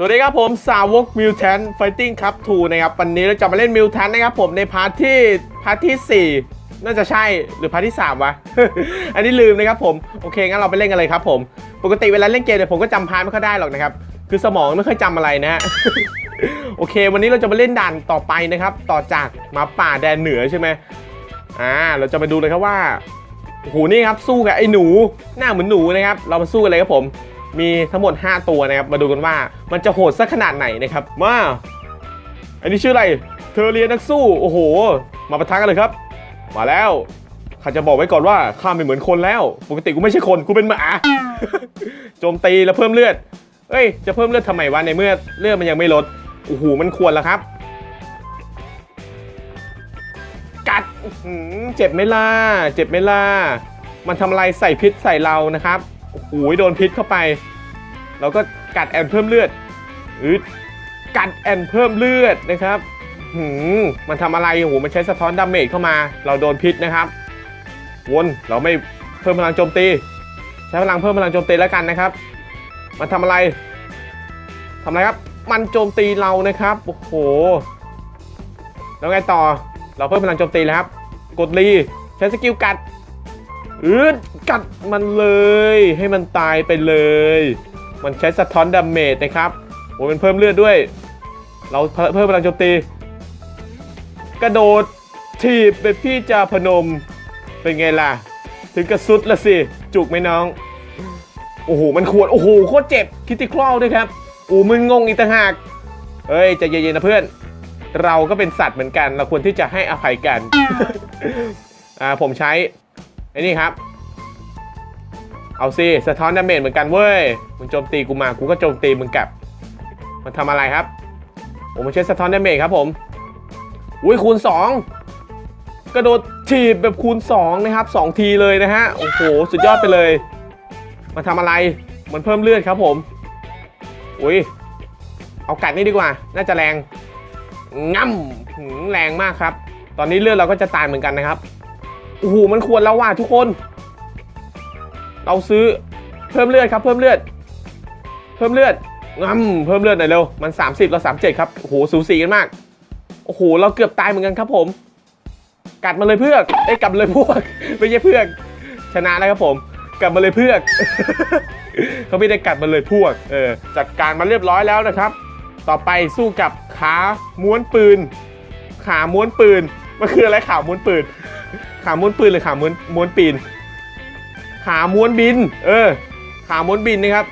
สวัสดีครับผมสาวกมิวแทนไฟติ้งครับ2นะครับ วันนี้เราจะมาเล่นมิวแทนนะครับผมในพาร์ทที่พาร์ทที่ 4 น่าจะใช่หรือพาร์ทที่ 3 วะ อันนี้ลืมนะครับผม โอเค งั้นเราไปเล่นกันเลยครับผม ปกติเวลาเล่นเกมเนี่ยผมก็จำพาร์ทไม่ค่อยได้หรอกนะครับ คือสมองไม่ค่อยจำอะไรนะฮะ โอเค วันนี้เราจะมาเล่นด่านต่อไปนะครับ ต่อจากหมาป่าแดนเหนือใช่ไหมอ่า เราจะมาดูเลยครับว่าโอ้โหนี่ครับสู้กับไอ้หนู หน้าเหมือนหนูนะครับ เรามาสู้กันเลยครับผม มีทั้งหมด 5 ตัวนะครับ มาดูกันว่ามันจะโหดสักขนาดไหนนะครับ มาอันนี้ชื่ออะไร เธอเรียนนักสู้ โอ้โห มาปะทะกันเลยครับ มาแล้วข้าจะบอกไว้ก่อนว่าข้าไม่เหมือนคนแล้ว ปกติกูไม่ใช่คนกูเป็นหมาโจมตีแล้วเพิ่มเลือด เอ้ย จะเพิ่มเลือดทำไมวะในเมื่อเลือดมันยังไม่ลดโอ้โหมันควรแล้วครับ กัดเจ็บไหมล่ะเจ็บไหมล่ะมันทำอะไรใส่พิษใส่เรานะครับ อ้โหโดนพิษเข้าไป เราก็กัดแอนเพิ่มเลือดอืดกัดแอนเพิ่มเลือดนะครับหืมมันทำอะไรโอ้โหมันใช้สะท้อนดาเมจเข้ามา เราโดนพิษนะครับ วนเราไม่เพิ่มพลังโจมตี ใช้พลังเพิ่มพลังโจมตีแล้วกันนะครับ มันทำอะไรทำอะไรครับ มันโจมตีเรานะครับโอ้โหแล้วไงต่อเราเพิ่มพลังโจมตีแล้วครับ กดรีใช้สกิลกัดอืด กัดมันเลยให้มันตายไปเลย มันใช้สะท้อนดาเมจนะครับโอ้มันเพิ่มเลือดด้วย เราเพิ่มพลังโจมตี กระโดดถีบเป็นพี่จาพนม เป็นไงล่ะ ถึงกระสุดละสิ จุกไหมน้อง โอ้โห มันขวด โอ้โห โคตรเจ็บ คิติคลอลด้วยครับโอ้มึนงงอีกต่างหาก เฮ้ยใจเย็นๆนะเพื่อน เราก็เป็นสัตว์เหมือนกัน เราควรที่จะให้อภัยกัน อ่า ผมใช้ไอ้นี่ครับ เอาสิสะท้อนดาเมจเหมือนกันเว้ยมึงโจมตีกูมากูก็โจมตีมึงกลับ มันทำอะไรครับผมมันใช้สะท้อนดาเมจครับผมอุ้ยคูณ 2 กระโดดถีบแบบคูณ 2 นะครับ 2 ทีเลยนะฮะโอ้โหสุดยอดไปเลย มันทำอะไรมันเพิ่มเลือดครับผมอุ้ยเอากัดนี่ดีกว่า น่าจะแรงง่ำหืมแรงมากครับ ตอนนี้เลือดเราก็จะตายเหมือนกันนะครับโอ้โหมันควรแล้วว่ะทุกคน เราซื้อเพิ่มเลือดครับเพิ่มเลือด เพิ่มเลือดงั้มเพิ่มเลือดหน่อยเร็วมัน 30เรา37ครับโอ้โหสูสีกันมากโอ้โหเราเกือบตายเหมือนกันครับผม กัดมาเลยเพื่อกเอ้ยกลับเลยพวกไม่ใช่เพื่อกชนะแล้วครับผม กลับมาเลยเพื่อกเขาไม่ได้กัดมาเลยพวกเออจัดการมาเรียบร้อยแล้วนะครับ ต่อไปสู้กับขาม้วนปืน ขาม้วนปืนมันคืออะไรขาม้วนปืน ขาม้วนปืนหรือขาม้วนม้วนปีน ขาม้วนบิน เออ ขาม้วนบินนะครับ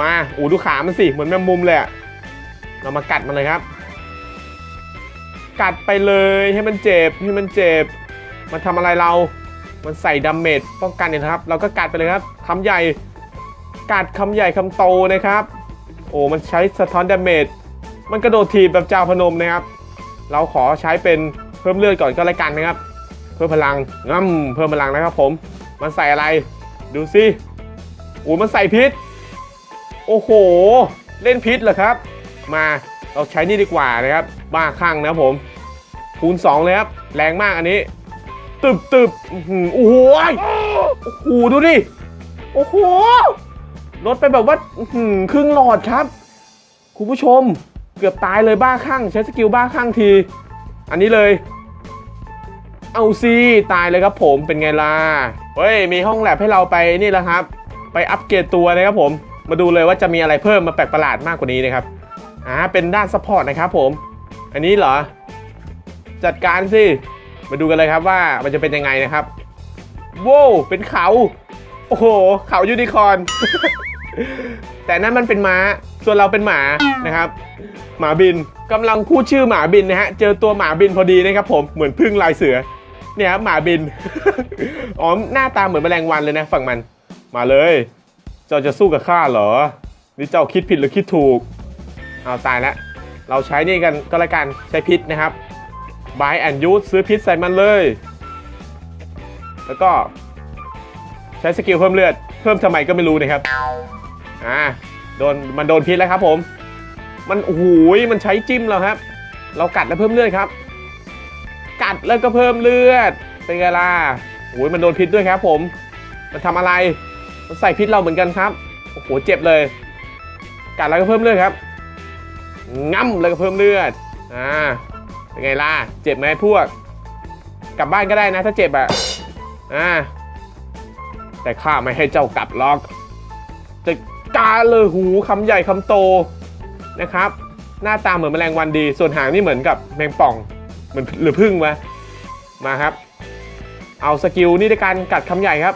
มาโอ้ดูขามันสิเหมือนแมงมุมเลยอะเรามากัดมันเลยครับ กัดไปเลยให้มันเจ็บให้มันเจ็บ มันทำอะไรเรา มันใส่ดาเมจป้องกันเนี่ยนะครับ เราก็กัดไปเลยครับคำใหญ่ กัดคำใหญ่คำโตนะครับ โอ้มันใช้สะท้อนดาเมจ มันกระโดดถีบแบบเจ้าพนมนะครับ เราขอใช้เป็นเพิ่มเลือดก่อนก็แล้วกันนะครับ เพิ่มพลังง่ำเพิ่มพลังนะครับผม มันใส่อะไร ดูสิโอ้มันใส่พิษ โอ้โห เล่นพิษเหรอครับ มาเราใช้นี่ดีกว่านะครับ บ้าคลั่งนะผม คูณ2เลยครับ แรงมากอันนี้ ตึบตึบโอ้โหโอ้โหดูดิ โอ้โหลดไปแบบว่าครึ่งหลอดครับ คุณผู้ชม เกือบตายเลยบ้าคลั่งใช้สกิลบ้าคลั่งที อันนี้เลย เอาซีตายเลยครับผมเป็นไงล่ะ เฮ้ย มีห้องแลบให้เราไปนี่แล้วครับ ไปอัปเกรดตัวนะครับผม มาดูเลยว่าจะมีอะไรเพิ่มมาแปลกประหลาดมากกว่านี้นะครับอ่าเป็นด้านซัพพอร์ตนะครับผม อันนี้เหรอ จัดการสิ มาดูกันเลยครับว่ามันจะเป็นยังไงนะครับว้าวเป็นเขา โอ้โห เขายูนิคอร์นแต่นั่นมันเป็นม้า ส่วนเราเป็นหมานะครับ หมาบินกำลังพูดชื่อหมาบินนะฮะ เจอตัวหมาบินพอดีนะครับผม เหมือนพึ่งลายเสือ เนี่ยครับหมาบิน อ๋อหน้าตาเหมือนแมลงวันเลยนะฝั่งมัน มาเลย เจ้าจะสู้กับข้าเหรอ นี่เจ้าคิดผิดหรือคิดถูก เอาตายแล้วเราใช้นี่กันก็แล้วกันใช้พิษนะครับ buy and use ซื้อพิษใส่มันเลย แล้วก็ ใช้สกิลเพิ่มเลือด เพิ่มทำไมก็ไม่รู้นะครับ อ่า โดนมันโดนพิษแล้วครับผม มันโอ้โหยมันใช้จิ้มเราครับ เรากัดแล้วเพิ่มเลือดครับ กัดแล้วก็เพิ่มเลือด เป็นไงล่ะโอ้ยมันโดนพิษด้วยครับผม มันทำอะไร มันใส่พิษเราเหมือนกันครับ โอ้โห เจ็บเลย กัดแล้วก็เพิ่มเลือดครับง่ำแล้วก็เพิ่มเลือด อ่า เป็นไงล่ะ เจ็บไหมพวก กลับบ้านก็ได้นะ ถ้าเจ็บอะอ่า แต่ข้าไม่ให้เจ้ากลับหรอก จะกาเลยหูคำใหญ่คำโตนะครับ หน้าตาเหมือนแมลงวันดี ส่วนหางนี่เหมือนกับแมงป่อง มือนหรือพึ่งวะมาครับ เอาสกิลนี่ในการกัดคำใหญ่ครับ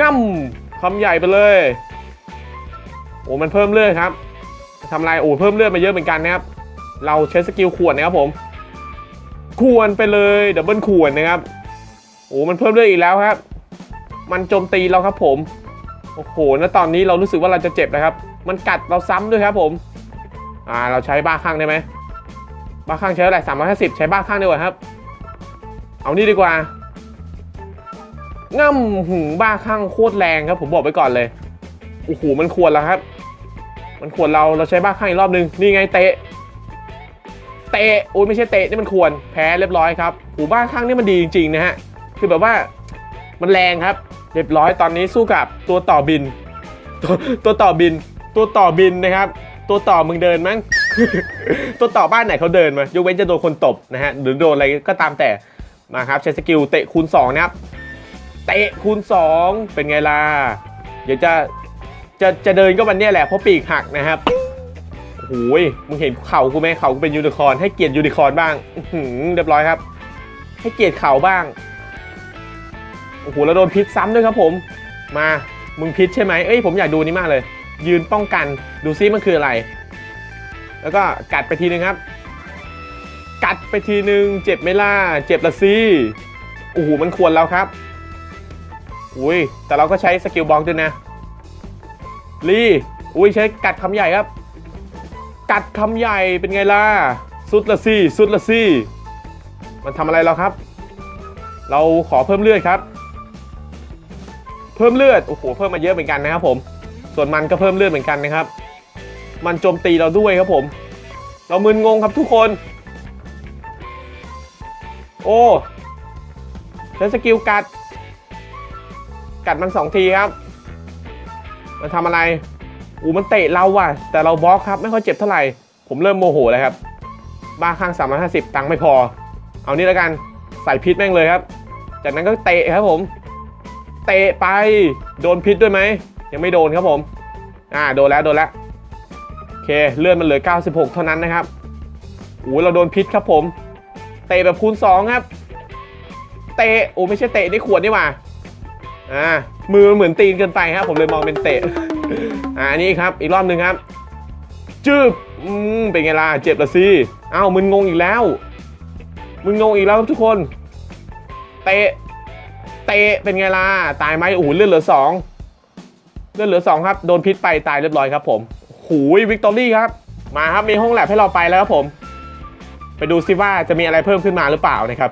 ง่ำคำใหญ่ไปเลย โอ้มันเพิ่มเลือดครับทำลายโอ้เพิ่มเลือดมาเยอะเหมือนกันนะครับ เราใช้สกิลขวดนะครับผมขวนไปเลยดับเบิลขวนนะครับโอ้มันเพิ่มเลือดอีกแล้วครับ มันโจมตีเราครับผมโอ้โหณตอนนี้เรารู้สึกว่าเราจะเจ็บนะครับ มันกัดเราซ้ำด้วยครับผม อ่า เราใช้บ้าข้างได้ไหม บ้าข้างใช้เท่าไหร่สามร้อยห้าสิบใช้บ้าข้างดีกว่าครับ เอานี่ดีกว่าง่ำหืมบ้าข้างโคตรแรงครับ ผมบอกไปก่อนเลยโอ้โหมันควรแล้วครับ มันควรเราเราใช้บ้าข้างอีกรอบนึงนี่ไงเตะ เตะโอ้ยไม่ใช่เตะนี่มันควรแพ้เรียบร้อยครับหูบ้าข้างนี่มันดีจริงๆนะฮะคือแบบว่ามันแรงครับ เรียบร้อยตอนนี้สู้กับตัวต่อบินตตัวต่อบิน ตัวต่อบินนะครับ ตัวต่อมึงเดินมั้ง ตัวต่อบ้านไหนเขาเดินมายกเว้นจะโดนคนตบนะฮะหรือโดนอะไรก็ตามแต่มาครับใช้สกิลเตะคูณ2นะครับเตะคูณ 2 เป็นไงล่ะเดี๋ยวจะจะจะเดินก็วันเนี้ยแหละเพราะปีกหักนะครับโอ้ยมึงเห็นเข่ากูไหมเข่ากูเป็นยูนิคอร์นให้เกียรติยูนิคอร์นบ้างหือเรียบร้อยครับ ให้เกียรติเข่าบ้างโอ้โหแล้วโดนพิษซ้ำด้วยครับผม มามึงพิษใช่ไหมเอ้ยผมอยากดูนี่มากเลย ยืนป้องกันดูซิมันคืออะไร แล้วก็กัดไปทีนึงครับ กัดไปทีนึง เจ็บไม่ล่ะเจ็บละสิโอ้โหมันควรแล้วครับอุ้ยแต่เราก็ใช้สกิลบล็อกด้วยนะลีอุ้ยใช้กัดคำใหญ่ครับ กัดคำใหญ่เป็นไงล่ะสุดละสิสุดละสิมันทำอะไรเราครับ เราขอเพิ่มเลือดครับ เพิ่มเลือดโอ้โหเพิ่มมาเยอะเหมือนกันนะครับผม ส่วนมันก็เพิ่มเลือดเหมือนกันนะครับ มันโจมตีเราด้วยครับผม เรามึนงงครับทุกคน โอ้ใช้สกิลกัด กัดมันสองทีครับ มันทำอะไร อูมันเตะเราว่ะ แต่เราบล็อกครับ ไม่ค่อยเจ็บเท่าไหร่ ผมเริ่มโมโหแล้วครับ บ้าข้าง 350 ตังค์ไม่พอ เอานี่แล้วกัน ใส่พิษแม่งเลยครับ จากนั้นก็เตะครับผม เตะไป โดนพิษด้วยไหม ยังไม่โดนครับผม อ่า โดนแล้ว โดนแล้ว เคเลื่อนมันเหลือ 96 เท่านั้นนะครับโอ้เราโดนพิษครับผม เตะแบบคูณ 2 ครับ เตะโอ้ไม่ใช่เตะในขวดนี่หว่าอ่ามือเหมือนตีนเกินไปครับ ผมเลยมองเป็นเตะอ่าอันนี้ครับ อีกรอบหนึ่งครับ จืบอืมเป็นไงล่ะเจ็บละสิเอ้ามึนงงอีกแล้ว มึนงงอีกแล้วครับทุกคน เตะเตะเป็นไงล่ะตายไหมโอ้โหเลือดเหลือสองเลือดเหลือสองครับ โดนพิษไปตายเรียบร้อยครับผม หูยวิกตอรี่ครับ มาครับมีห้องแลบให้เราไปแล้วครับผม ไปดูซิว่าจะมีอะไรเพิ่มขึ้นมาหรือเปล่านะครับ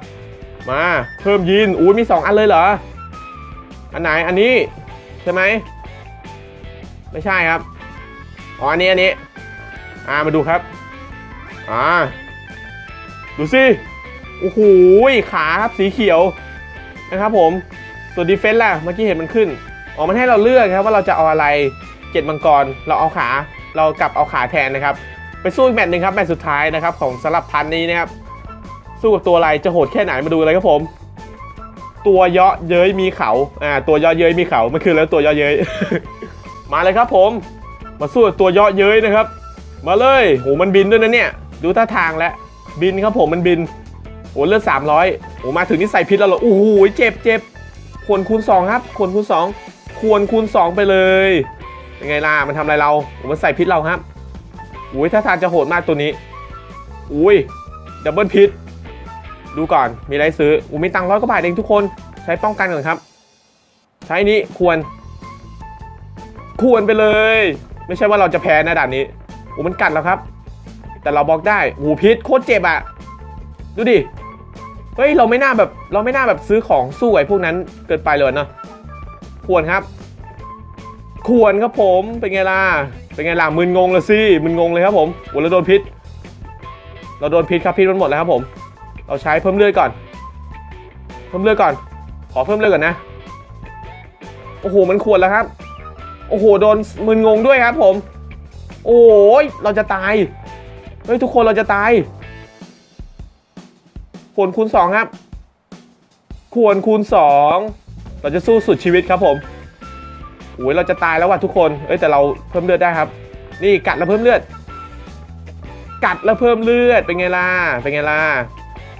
มาเพิ่มยีนอุ้ยมีสองอันเลยเหรอ อันไหนอันนี้ใช่ไหมไม่ใช่ครับอ๋ออันนี้อันนี้อ่ามาดูครับอ่าดูสิโอ้โหขาครับสีเขียวนะครับผมส่วนดีเฟนส์ล่ะเมื่อกี้เห็นมันขึ้นอ๋อมันให้เราเลือกครับว่าเราจะเอาอะไรเจ็ดมังกรเราเอาขา เรากลับเอาขาแทนนะครับ ไปสู้อีกแมตช์หนึ่งครับแมตช์สุดท้ายนะครับของสลับพันนี้นะครับ สู้กับตัวอะไรจะโหดแค่ไหนมาดูเลยครับผม ตัวเยาะเย้ยมีเขาอ่าตัวเยาะเย้ยมีเขามันคือแล้วตัวเยาะเย้ยมาเลยครับผม มาสู้กับตัวเยาะเย้ยนะครับ มาเลยโหมันบินด้วยนะเนี่ยดูท่าทางแล้วบินครับผมมันบินโอ้เลือด300โอ้มาถึงนี่ใส่พิษแล้วเหรอโอ้โหเจ็บเจ็บควรคูณ2ครับควรคูณ2ควรคูณ2ไปเลย เป็นไงล่ะ มันทำอะไรเรา มันใส่พิษเราครับ อุ้ยท่าทางจะโหดมากตัวนี้ อุ้ย ดับเบิลพิษ ดูก่อน มีอะไรซื้อ อุ้ยมีตังค์ร้อยกว่าบาทเองทุกคน ใช้ป้องกันก่อนครับ ใช้นี้ควร ควรไปเลย ไม่ใช่ว่าเราจะแพ้นะด่านนี้โอ้มันกัดแล้วครับ แต่เราบล็อกได้หูพิษโคตรเจ็บอะดูดิ เฮ้ย เราไม่น่าแบบ เราไม่น่าแบบซื้อของสู้ไอ้พวกนั้นเกินไปเลยเนาะควรครับ ควรครับผม เป็นไงล่ะ เป็นไงล่ะมึนงงลยสิมึนงงเลยครับผมโอ้เราโดนพิษ เราโดนพิษครับพิษมันหมดแล้วครับผม เราใช้เพิ่มเลือดก่อน เพิ่มเลือดก่อน ขอเพิ่มเลือดก่อนนะ โอ้โห มันควรแล้วครับ โอ้โห โดนมึนงงด้วยครับผม โอ้ยเราจะตาย เฮ้ยทุกคนเราจะตายผลคูณสองครับควรคูณสองเราจะสู้สุดชีวิตครับผม โอ้ยเราจะตายแล้วว่ะทุกคน เอ้ยแต่เราเพิ่มเลือดได้ครับ นี่กัดแล้วเพิ่มเลือด กัดแล้วเพิ่มเลือด เป็นไงล่ะ เป็นไงล่ะ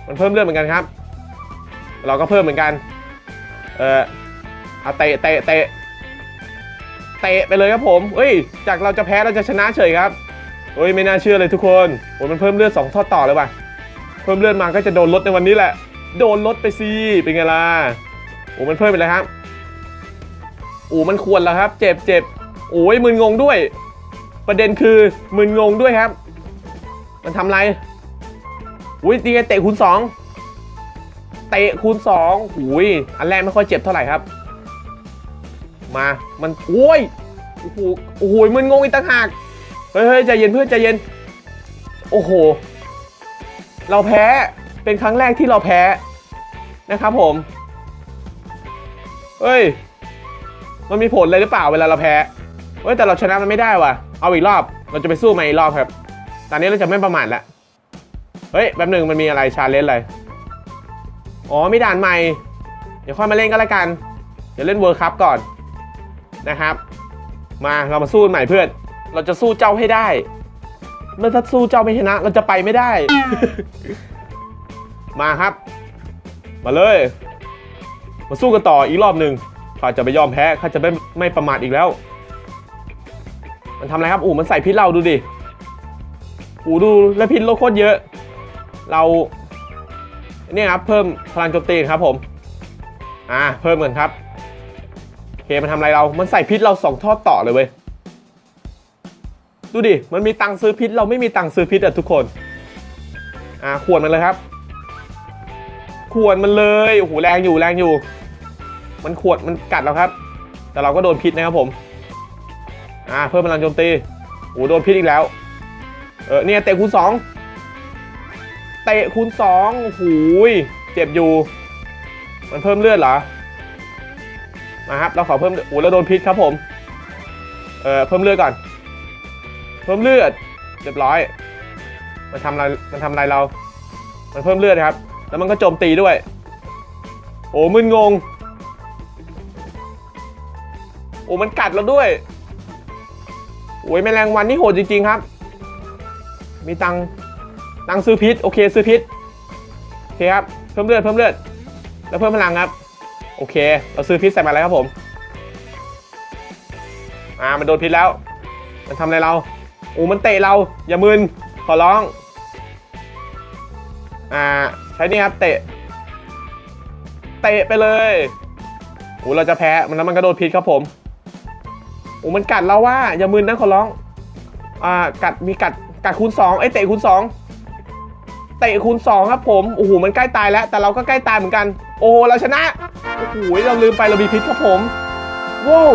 มันเพิ่มเลือดเหมือนกันครับ เราก็เพิ่มเหมือนกัน เออเอาเตะเตะเตะเตะไปเลยครับผม เอ้ย จากเราจะแพ้เราจะชนะเฉยครับเอ้ยไม่น่าเชื่อเลยทุกคนโอ้ยมันเพิ่มเลือดสองทอดต่อเลยว่ะ เพิ่มเลือดมาก็จะโดนลดในวันนี้แหละ โดนลดไปสิ เป็นไงล่ะ โอ้มันเพิ่มไปเลยครับ อ้มันควรแล้วครับ เจ็บเจ็บโอ้ยมึนงงด้วย ประเด็นคือมึนงงด้วยครับ มันทำอะไรอุ้ยตีไงเตะคูณสองเตะคูณสองหุยอันแรกไม่ค่อยเจ็บเท่าไหร่ครับ มามันโอ้ยโอ้โหโอ้โหมึนงงอีกต่างหากเฮ้ยใจเย็นเพื่อนใจเย็น โอ้โห เราแพ้เป็นครั้งแรกที่เราแพ้นะครับผม เฮ้ย มันมีผลอะไรหรือเปล่าเวลาเราแพ้เฮ้ยแต่เราชนะมันไม่ได้ว่ะ เอาอีกรอบ เราจะไปสู้มันอีกรอบครับ ตอนนี้เราจะไม่ประมาทแล้วเฮ้ยแป๊บหนึ่งมันมีอะไรชาเลนจ์อะไร อ๋อมีด่านใหม่ เดี๋ยวค่อยมาเล่นก็แล้วกัน เดี๋ยวเล่นเวิร์คัพก่อนนะครับ มาเรามาสู้ใหม่เพื่อน เราจะสู้เจ้าให้ได้ เมื่อถ้าสู้เจ้าไม่ชนะ เราจะไปไม่ได้ มาครับ มาเลย มาสู้กันต่ออีกรอบหนึ่ง ข้าจะไม่ยอมแพ้ข้าจะไม่ไม่ประมาทอีกแล้ว มันทำอะไรครับอู๋มันใส่พิษเราดูดิอู๋ดูแล้วพิษลดโคตรเยอะ เราเนี่ยครับเพิ่มพลังโจมตีครับผม อ่าเพิ่มเหมือนครับเคมันทำอะไรเรา มันใส่พิษเราสองทอดต่อเลยเว้ย ดูดิ มันมีตังค์ซื้อพิษเราไม่มีตังค์ซื้อพิษอะทุกคน อ่าขวนมันเลยครับ ขวนมันเลย โอ้โหแรงอยู่แรงอยู่ มันขวดมันกัดเราครับ แต่เราก็โดนพิษนะครับผมอ่าเพิ่มพลังโจมตีโอ้โดนพิษอีกแล้ว เออเนี่ยเตะคูณสองเตะคูณสองโอ้โหยเจ็บอยู่ มันเพิ่มเลือดเหรอมาครับเราขอเพิ่มโอ้เราโดนพิษครับผมเออเพิ่มเลือดก่อน เพิ่มเลือดเรียบร้อย มันทำอะไรมันทำอะไรเรา มันเพิ่มเลือดครับ แล้วมันก็โจมตีด้วย โอ้มึนงง โอ้มันกัดเราด้วยโอ้ยแมลงวันนี่โหดจริง ๆ ครับ มีตังตังซื้อพิษโอเคซื้อพิษโอเคครับเพิ่มเลือดเพิ่มเลือดแล้วเพิ่มพลังครับ โอเค เราซื้อพิษใส่มาแล้วครับผมอ่ามันโดนพิษแล้ว มันทำอะไรเราโอ้มันเตะเราอย่ามึนขอร้องอ่าใช้นี่ครับเตะ เตะไปเลยโอ้เราจะแพ้มันแล้วมันกระโดดพิษครับผม โอ้มันกัดเราว่าอย่ามึนนะขอร้อง อ่า กัดมีกัดกัดคูณสองไอ้เตะคูณสองเตะคูณสองครับผมโอ้โหมันใกล้ตายแล้ว แต่เราก็ใกล้ตายเหมือนกัน โอ้เราชนะโอ้โหเราลืมไปเรามีพิษครับผมว้าว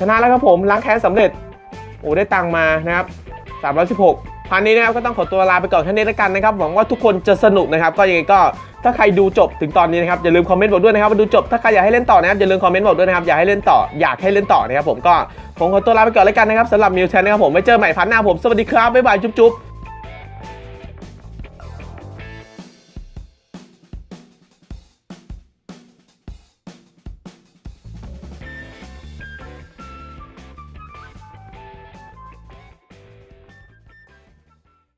ชนะแล้วครับผมล้างแค้นสำเร็จโอ้ได้ตังค์มานะครับ316 พันนี้นะครับก็ต้องขอตัวลาไปก่อนแค่นี้แล้วกันนะครับหวังว่าทุกคนจะสนุกนะครับ ก็ยังไงก็ถ้าใครดูจบถึงตอนนี้นะครับอย่าลืมคอมเมนต์บอกด้วยนะครับว่าดูจบถ้าใครอยากให้เล่นต่อนะครับอย่าลืมคอมเมนต์บอกด้วยนะครับอยากให้เล่นต่ออยากให้เล่นต่อนะครับผมก็ผมขอตัวลาไปก่อนแล้วกันนะครับสำหรับมิวแชนนะครับผมไว้เจอใหม่พันหน้าผมสวัสดีครับบ๊ายบายจุ๊บๆ